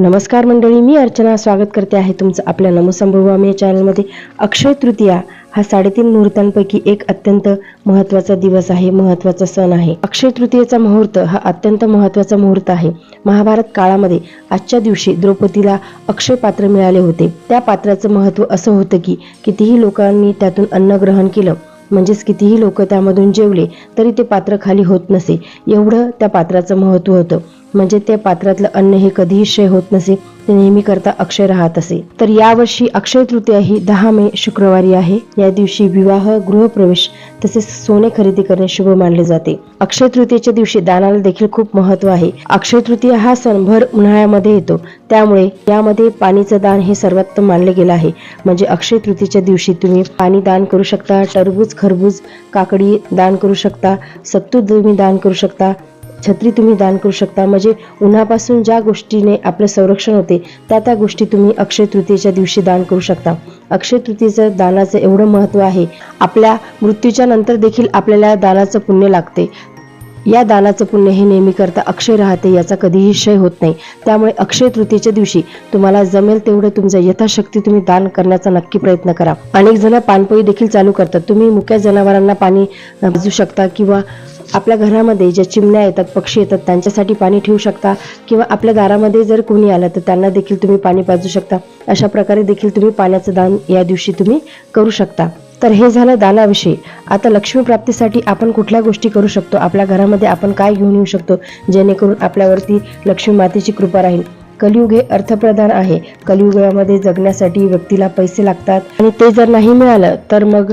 नमस्कार मंडळी मी अर्चना स्वागत करते आहे तुमचं आपल्या नमसंभवामी या चॅनलमध्ये. अक्षय तृतीया हा साडेतीन मुहूर्तांपैकी एक अत्यंत महत्त्वाचा दिवस आहे महत्त्वाचा सण आहे. अक्षय तृतीयेचा मुहूर्त हा अत्यंत महत्त्वाचा मुहूर्त आहे. महाभारत काळामध्ये आजच्या दिवशी द्रौपदीला अक्षय पात्र मिळाले होते. त्या पात्राचं महत्त्व असं होतं की कितीही लोकांनी त्यातून अन्न ग्रहण केलं म्हणजेच कितीही लोक त्यामधून जेवले तरी ते पात्र खाली होत नसे. एवढं त्या पात्राचं महत्त्व होतं. म्हणजे त्या पात्रातलं अन्न हे कधीही क्षय होत नसे. ते नेहमी करता अक्षय राहत असे. तर यावर्षी अक्षय तृतीया ही दहा मे शुक्रवारी आहे. या दिवशी विवाह गृहप्रवेश तसेच सोने खरेदी करणे शुभ मानले जाते. अक्षय तृतीयेच्या दिवशी दानाला देखील खूप महत्त्व आहे. अक्षय तृतीया हा सण भर उन्हाळ्यामध्ये येतो. त्यामुळे यामध्ये पाणीचं दान हे सर्वोत्तम मानले गेलं आहे. म्हणजे अक्षय तृतीयेच्या दिवशी तुम्ही पाणी दान करू शकता टरबूज खरबूज काकडी दान करू शकता सत्तू तुम्ही दान करू शकता छत्री तुम्ही दान करू शकता. म्हणजे उन्हापासून ज्या गोष्टीने आपलं संरक्षण होते त्या त्या गोष्टी तुम्ही अक्षय तृतीयेच्या दिवशी दान करू शकता. अक्षय तृतीयेचं दानाचं एवढं महत्त्व आहे आपल्या मृत्यूच्या नंतर देखील आपल्याला दानाचं पुण्य लागते. या दानाचं पुण्य हे नेहमी करता अक्षय राहते याचा कधीही क्षय होत नाही. त्यामुळे अक्षय तृतीयेच्या दिवशी तुम्हाला जमेल तेवढं तुमचं यथाशक्ती तुम्ही दान करण्याचा नक्की प्रयत्न करा. अनेक जण पाणपोई देखील चालू करतात. तुम्ही मुक्या जनावरांना पाणी भाजू शकता किंवा आपल्या घरामध्ये ज्या चिमण्या येतात पक्षी येतात त्यांच्यासाठी पाणी ठेवू शकता. किंवा आपल्या दारामध्ये जर कोणी आलं तर त्यांना देखील तुम्ही पाणी पाजू शकता. अशा प्रकारे देखील तुम्ही पाण्याचं दान या दिवशी तुम्ही करू शकता. तर हे झालं दानाविषयी. आता लक्ष्मी प्राप्तीसाठी आपण कुठल्या गोष्टी करू शकतो? आपल्या घरामध्ये आपण काय घेऊन येऊ शकतो? जेणेकरून आपल्यावरती लक्ष्मी मातेची कृपा राहील. कलियुग हे अर्थप्रधान आहे. कलियुगामध्ये जगण्यासाठी व्यक्तीला पैसे लागतात. आणि ते जर नाही मिळालं तर मग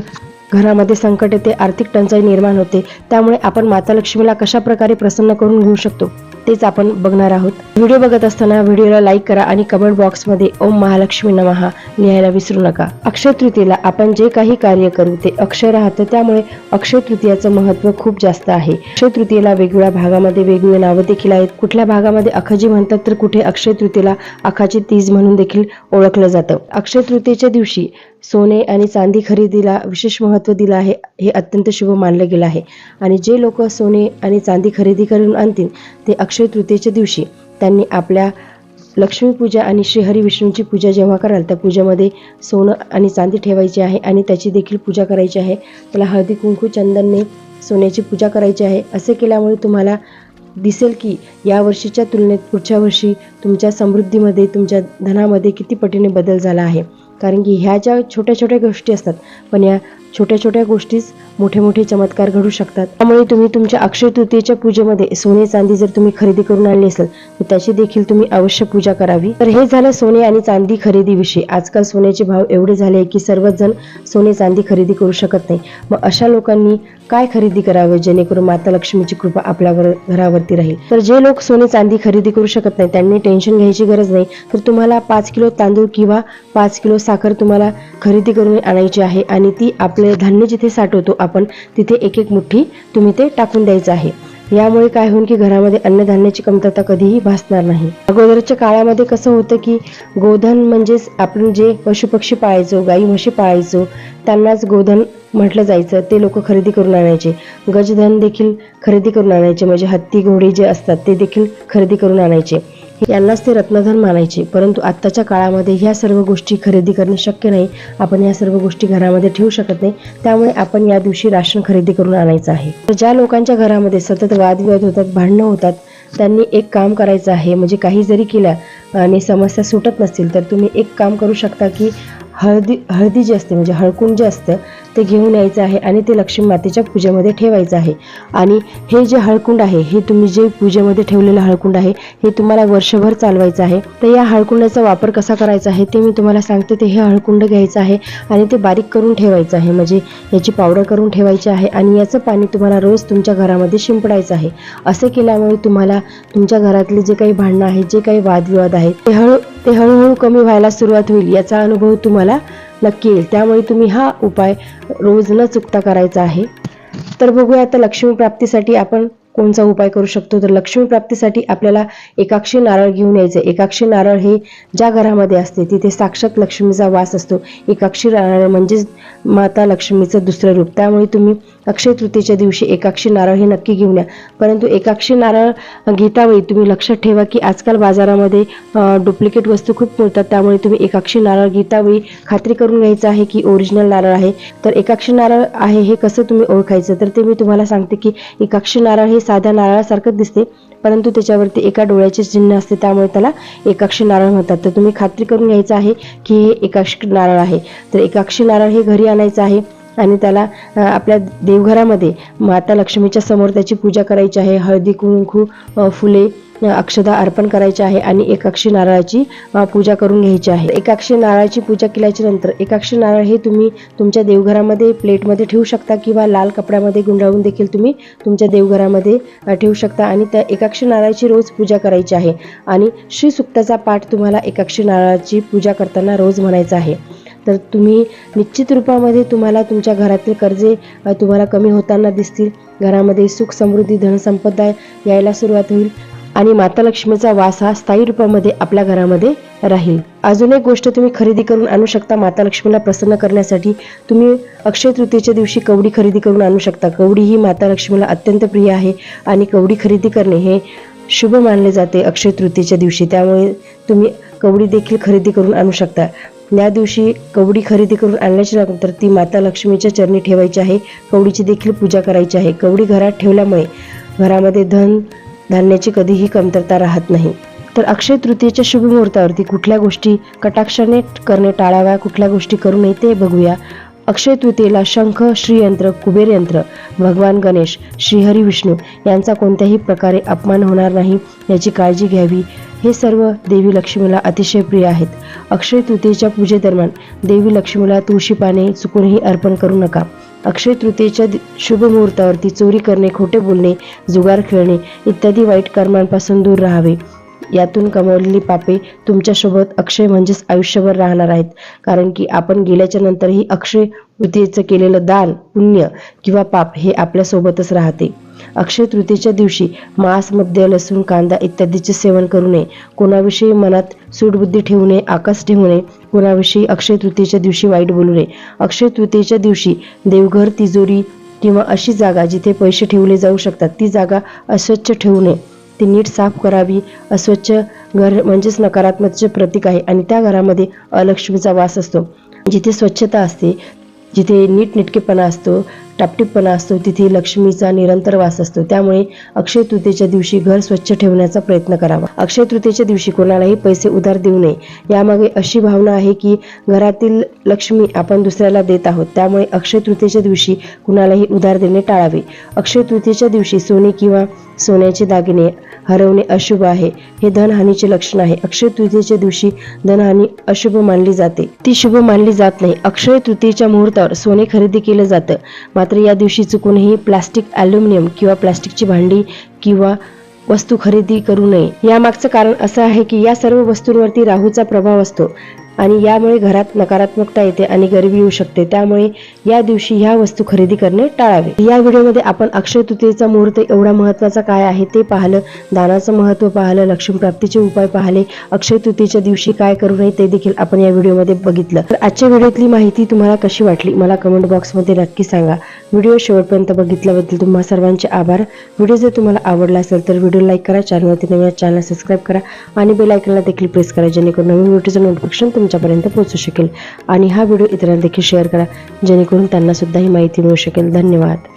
घरामध्ये संकट येते आर्थिक टंचाई निर्माण होते. त्यामुळे आपण माता लक्ष्मीला कशा प्रकारे प्रसन्न करून घेऊ शकतो तेच आपण बघणार आहोत. व्हिडिओ बघत असताना व्हिडिओला लाईक करा आणि कमेंट बॉक्समध्ये ओम महालक्ष्मी नमहा लिहायला विसरू नका. अक्षय तृतीयेला आपण जे काही कार्य करू ते अक्षय राहतं. त्यामुळे अक्षय तृतीयाचं महत्त्व खूप जास्त आहे. अक्षय तृतीयेला वेगवेगळ्या भागामध्ये वेगवेगळी नावं देखील आहेत. कुठल्या भागामध्ये अखाजी म्हणतात तर कुठे अक्षय तृतीयेला अखाची तीज म्हणून देखील ओळखलं जातं. अक्षय तृतीयेच्या दिवशी सोने आणि चांदी खरेदीला विशेष महत्त्व दिलं आहे हे अत्यंत शुभ मानलं गेलं आहे. आणि जे लोक सोने आणि चांदी खरेदी करून आणतील ते अक्षय तृतीयेच्या दिवशी त्यांनी आपल्या लक्ष्मीपूजा आणि श्रीहरी विष्णूंची पूजा जेव्हा कराल त्या पूजेमध्ये सोनं आणि चांदी ठेवायची आहे आणि त्याची देखील पूजा करायची आहे. त्याला हळदी कुंकू चंदनने सोन्याची पूजा करायची आहे. असे केल्यामुळे तुम्हाला दिसेल की या वर्षीच्या तुलनेत पुढच्या वर्षी तुमच्या समृद्धीमध्ये तुमच्या धनामध्ये किती पटीने बदल झाला आहे. कारण की ह्या ज्या छोट्या छोट्या गोष्टी असतात पण या छोट्या छोट्या गोष्टीच मोठे मोठे चमत्कार घडू शकतात. त्यामुळे तुम्ही तुमच्या अक्षय तृतीयेच्या पूजेमध्ये सोने चांदी जर तुम्ही खरेदी करून आणली असेल तर त्याची देखील तुम्ही अवश्य पूजा करावी. तर हे झालं सोने आणि चांदी खरेदीविषयी. आजकाल सोन्याचे भाव एवढे झाले की सर्वच जण सोने चांदी खरेदी करू शकत नाही. मग अशा लोकांनी काय खरेदी करावं जेणेकरून माता लक्ष्मीची कृपा आपल्यावर घरावरती राहील? तर जे लोक सोने चांदी खरेदी करू शकत नाही त्यांनी टेन्शन घ्यायची गरज नाही. तर तुम्हाला पाच किलो तांदूळ किंवा पाच किलो साखर तुम्हाला खरेदी करून आणायची आहे आणि ती आपले धान्य जिथे साठवतो आपण तिथे एक एक मुठ्ठी तुम्ही ते टाकून द्यायचं आहे. यामुळे काय होईल की घरामध्ये अन्नधान्याची कमतरता कधीही भासणार नाही. अगोदरच्या काळामध्ये कसं होतं की गोधन म्हणजेच आपण जे पशुपक्षी पाळायचो गाई म्हशी पाळायचो त्यांनाच गोधन म्हटलं जायचं. ते लोक खरेदी करून आणायचे. गजधन देखील खरेदी करून आणायचे. म्हणजे हत्ती घोडे जे असतात ते देखील खरेदी करून आणायचे. यांनाच ते रत्नधन मानायचे. परंतु आत्ताच्या काळामध्ये ह्या सर्व गोष्टी खरेदी करणे शक्य नाही. आपण या सर्व गोष्टी घरामध्ये ठेवू शकत नाही. त्यामुळे आपण या दिवशी राशन खरेदी करून आणायचं आहे. तर ज्या लोकांच्या घरामध्ये सतत वादविवाद होतात भांडणं होतात त्यांनी एक काम करायचं आहे. म्हणजे काही जरी केलं आणि समस्या सुटत नसतील तर तुम्ही एक काम करू शकता की हळदी हळदी जी असते म्हणजे हळकुंड जे असतं ते घेऊन यायचं आहे आणि ते लक्ष्मी मातेच्या पूजेमध्ये ठेवायचं आहे. आणि हे जे हळकुंड आहे हे तुम्ही जे पूजेमध्ये ठेवलेलं हळकुंड आहे हे तुम्हाला वर्षभर चालवायचं आहे. तर या हळकुंडाचा वापर कसा करायचा आहे ते मी तुम्हाला सांगते. ते हे हळकुंड घ्यायचं आहे आणि ते बारीक करून ठेवायचं आहे. म्हणजे याची पावडर करून ठेवायची आहे आणि याचं पाणी तुम्हाला रोज तुमच्या घरामध्ये शिंपडायचं आहे. असे केल्यामुळे तुम्हाला तुमच्या घरातले जे काही भांडणं आहेत जे काही वादविवाद आहेत ते हळू ते हळूहळू कमी व्हायला सुरुवात होईल याचा अनुभव तुम्हाला नक्की येईल त्यामुळे तुम्ही हा उपाय रोज न चुकता करायचा आहे. तर बघूया आता लक्ष्मी प्राप्तीसाठी आपण कोणचा उपाय करू शकतो? तर लक्ष्मी प्राप्तीसाठी आपल्याला एकाक्षी नारळ घेऊन यायचं एकाक्षी नारळ हे ज्या घरामध्ये असते तिथे साक्षात लक्ष्मीचा वास असतो. एकाक्षी नारळ म्हणजेच माता लक्ष्मीचं दुसरं रूप. त्यामुळे तुम्ही अक्षय तृतीयेच्या दिवशी एकाक्षी नारळ हे नक्की घेऊन या. परंतु एकाक्षी नारळ घेतावेळी तुम्ही लक्षात ठेवा की आजकाल बाजारामध्ये डुप्लिकेट वस्तू खूप मिळतात. त्यामुळे तुम्ही एकाक्षी नारळ घेतावेळी खात्री करून घ्यायचं आहे की ओरिजिनल नारळ आहे. तर एकाक्षी नारळ आहे हे कसं तुम्ही ओळखायचं? तर ते मी तुम्हाला सांगते की एकाक्षी नारळ हे साध्या नारळासारखंच दिसते परंतु त्याच्यावरती एका डोळ्याचे चिन्ह असते त्यामुळे त्याला एकाक्षी नारळ म्हणतात. तर तुम्ही खात्री करून घ्यायचं आहे की हे एकाक्षी नारळ आहे. तर एकाक्षी नारळ हे घरी आणायचं आहे. आणि त्याला आपल्या देवघरामध्ये माता लक्ष्मीच्या समोर त्याची पूजा करायची आहे. हळदी कुंकू फुले अक्षदा अर्पण करायचे आहे आणि एकाक्षी नारळाची पूजा करून घ्यायची आहे. एकाक्षी नारळाची पूजा केल्याच्यानंतर एकाक्षी नारळ हे तुम्ही तुमच्या देवघरामध्ये प्लेटमध्ये ठेवू शकता किंवा लाल कपड्यामध्ये गुंडाळून देखील तुम्ही तुमच्या देवघरामध्ये ठेवू शकता आणि त्या एकाक्षी नारळाची रोज पूजा करायची आहे. आणि श्री सुक्ताचा पाठ तुम्हाला एकाक्षी नारळाची पूजा करताना रोज म्हणायचा आहे. तर तुम्ही निश्चित रूपामध्ये तुम्हाला तुमच्या घरातील कर्जे तुम्हाला कमी होताना दिसतील. घरामध्ये सुख समृद्धी धनसंपदा यायला सुरुवात होईल आणि माता लक्ष्मीचा वास हा स्थायी रूपामध्ये आपल्या घरामध्ये राहील. अजून एक गोष्ट तुम्ही खरेदी करून आणू शकता माता लक्ष्मीला प्रसन्न करण्यासाठी. तुम्ही अक्षय तृतीयेच्या दिवशी कवडी खरेदी करून आणू शकता. कवडी ही माता लक्ष्मीला अत्यंत प्रिय आहे आणि कवडी खरेदी करणे हे शुभ मानले जाते अक्षय तृतीयेच्या दिवशी. त्यामुळे तुम्ही कवडी देखील खरेदी करून आणू शकता. या दिवशी कवडी खरेदी करून आणल्याच्या नंतर ती माता लक्ष्मीच्या चरणी ठेवायची आहे. कवडीची देखील पूजा करायची आहे. कवडी घरात ठेवल्यामुळे घरामध्ये धन धान्याची कधीही कमतरता राहत नाही. तर अक्षय तृतीयेच्या शुभ मुहूर्तावरती कुठल्या गोष्टी कटाक्षाने करणे टाळाव्या कुठल्या गोष्टी करू नये ते बघूया. अक्षय तृतीयेला शंख श्रीयंत्र कुबेर यंत्र भगवान गणेश श्रीहरी विष्णू यांचा कोणत्याही प्रकारे अपमान होणार नाही याची काळजी घ्यावी. हे सर्व देवी लक्ष्मीला अतिशय प्रिय आहेत. अक्षय तृतीयेच्या पूजेदरम्यान देवी लक्ष्मीला तुळशी पाने चुकूनही अर्पण करू नका. अक्षय तृतीयेच्या दि- शुभ मुहूर्तावरती चोरी करणे खोटे बोलणे जुगार खेळणे इत्यादी वाईट कर्मांपासून दूर राहावे. यातून कमवलेली पापे तुमच्यासोबत अक्षय म्हणजेच आयुष्यभर राहणार आहेत. कारण की आपण गेल्याच्या नंतरही अक्षय तृतीयेचं केलेलं दान पुण्य किंवा पाप हे आपल्यासोबतच राहते. अक्षय तृतीयेच्या दिवशी मांस मद्य लसूण कांदा इत्यादीचे सेवन करू नये. कोणाविषयी मनात सूडबुद्धी ठेवू नये आकाश ठेवू नये कोणाविषयी अक्षय तृतीयेच्या दिवशी वाईट बोलू नये. अक्षय तृतीयेच्या दिवशी देवघर तिजोरी किंवा अशी जागा जिथे पैसे ठेवले जाऊ शकतात ती जागा अस्वच्छ ठेवू नये. ती नीट साफ करावी. अस्वच्छ घर म्हणजेच नकारात्मकचे प्रतीक आहे आणि त्या घरामध्ये अलक्ष्मीचा वास असतो. जिथे स्वच्छता असते जिथे नीटनेटकेपणा असतो टापटीपणा असतो. तिथे लक्ष्मीचा निरंतर वास असतो. त्यामुळे अक्षय तृतीच्या दिवशी घर स्वच्छ ठेवण्याचा प्रयत्न करावा. अक्षय तृतीच्या दिवशी कोणालाही पैसे उधार देऊ नये. यामागे अशी भावना आहे की घरातील लक्ष्मी आपण दुसऱ्याला देत आहोत. त्यामुळे अक्षय तृतीच्या दिवशी कुणालाही उधार देणे टाळावे. अक्षय तृतीच्या दिवशी सोने किंवा सोन्याचे दागिने हरवणे अशुभ आहे. हे धनहानीचे लक्षण आहे. अक्षय तृतीयेच्या दिवशी धनहानी अशुभ मानली जाते. ती शुभ मानली जात नाही. अक्षय तृतीयेच्या मुहूर्तावर सोने खरेदी केलं जातं. मात्र या दिवशी चुकूनही प्लास्टिक ॲल्युमिनियम किंवा प्लास्टिकची भांडी किंवा वस्तू खरेदी करू नये. यामागचं कारण असं आहे की या सर्व वस्तूंवरती राहूचा प्रभाव असतो. आणि यामुळे घरात नकारात्मकता येते आणि गरिबी येऊ शकते. त्यामुळे या दिवशी ह्या वस्तू खरेदी करणे टाळावे. या व्हिडिओमध्ये आपण अक्षय तृतीयेचा मुहूर्त एवढा महत्त्वाचा काय आहे ते पाहिलं दानाचं महत्त्व पाहिलं लक्ष्मी प्राप्तीचे उपाय पाहिले अक्षय तृतीयेच्या दिवशी काय करू नये ते देखील आपण या व्हिडिओमध्ये बघितलं. तर आजच्या व्हिडिओतली माहिती तुम्हाला कशी वाटली? मला कमेंट बॉक्समध्ये नक्की सांगा. व्हिडिओ शेवटपर्यंत बघितल्याबद्दल तुम्हा सर्वांचे आभार. व्हिडिओ जर तुम्हाला आवडला असेल तर व्हिडिओ लाईक करा चॅनलवरती नवीन चॅनल सबस्क्राईब करा आणि बेल आयकनला देखील प्रेस करा जेणेकरून नवीन व्हिडिओचं नोटिफिकेशन तुमच्यापर्यंत पोहोचू शकेल. आणि हा व्हिडिओ इतरांना देखील शेअर करा जेणेकरून त्यांनासुद्धा ही माहिती मिळू शकेल. धन्यवाद.